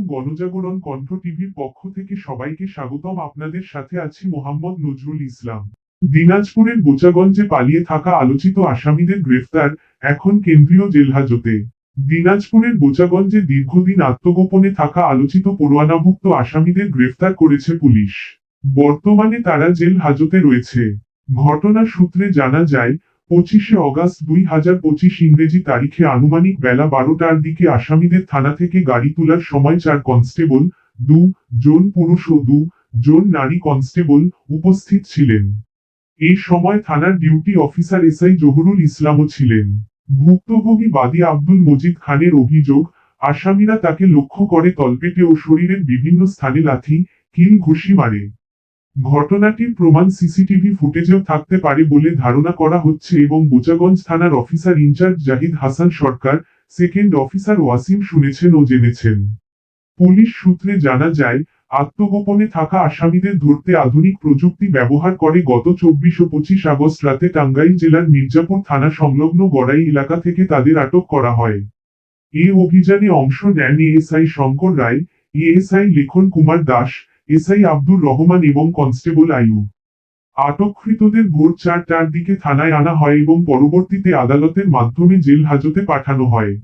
গণজাগরণ কণ্ঠ টিভির পক্ষ থেকে সবাইকে স্বাগতম। আপনাদের সাথে আছি মোহাম্মদ নজরুল ইসলাম। দিনাজপুরের বোচাগঞ্জে পালিয়ে থাকা আলোচিত আসামিদের গ্রেফতার এখন কেন্দ্রীয় জেলহাজতে। দিনাজপুরের বোচাগঞ্জে দীর্ঘদিন আত্মগোপনে থাকা আলোচিত পরোয়ানাভুক্ত আসামিদের গ্রেফতার করেছে পুলিশ। বর্তমানে তারা জেল হাজতে রয়েছে। ঘটনার সূত্রে জানা যায় পঁচিশে অগাস্ট দুই হাজার পঁচিশ ইংরেজি তারিখে আনুমানিক বেলা বারোটার দিকে আসামিদের থানা থেকে গাড়ি তোলার সময় চার কনস্টেবল, দু, জন পুরুষ ও দু, জন নারী কনস্টেবল উপস্থিত ছিলেন। এই সময় থানার ডিউটি অফিসার এসআই জহুরুল ইসলামও ছিলেন। ভুক্তভোগী বাদী আব্দুল মজিদ খানের অভিযোগ, আসামিরা তাকে লক্ষ্য করে তলপেটে ও শরীরের বিভিন্ন স্থানে লাথি, কিল, ঘুষি মারে। ঘটনাটির প্রমাণ সিসিটিভি ফুটেজেও থাকতে পারে বলে ধারণা করা হচ্ছে এবং বোচাগঞ্জ থানার officer in charge Zahid Hasan Sarkar second officer Wasim শুনেছেন ও জেনেছেন। পুলিশ সূত্রে জানা যায়, আত্মগোপনে থাকা আসামিদের ধরতে আধুনিক প্রযুক্তি ব্যবহার করে গত চব্বিশ ও পঁচিশ আগস্ট রাতে টাঙ্গাইল জেলার মির্জাপুর থানা সংলগ্ন গড়াই এলাকা থেকে তাদের আটক করা হয়। এ অভিযানে অংশ নেন ASI Shankar Roy, ASI Lekhan Kumar Das SI Abdur Rahman এবং কনস্টেবল আয়ুব আটককৃতদের ভোর চারটার দিকে থানায় আনা হয় এবং পরবর্তীতে আদালতের মাধ্যমে জেল হাজতে পাঠানো হয়।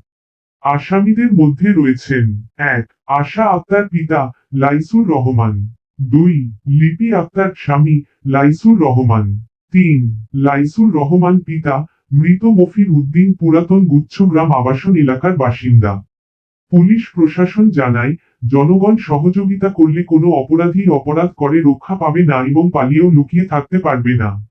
আসামিদের মধ্যে রয়েছেন এক, আশা আক্তার পিতা লাইসুর রহমান। দুই, লিপি আক্তার স্বামী লাইসুর রহমান। তিন, লাইসুর রহমান পিতা মৃত মফির উদ্দিন পুরাতন গুচ্ছগ্রাম আবাসন এলাকার বাসিন্দা। পুলিশ প্রশাসন জানায়, জনগণ সহযোগিতা করলে কোনো অপরাধী অপরাধ করে রক্ষা পাবে না এবং পালিয়েও লুকিয়ে থাকতে পারবে না।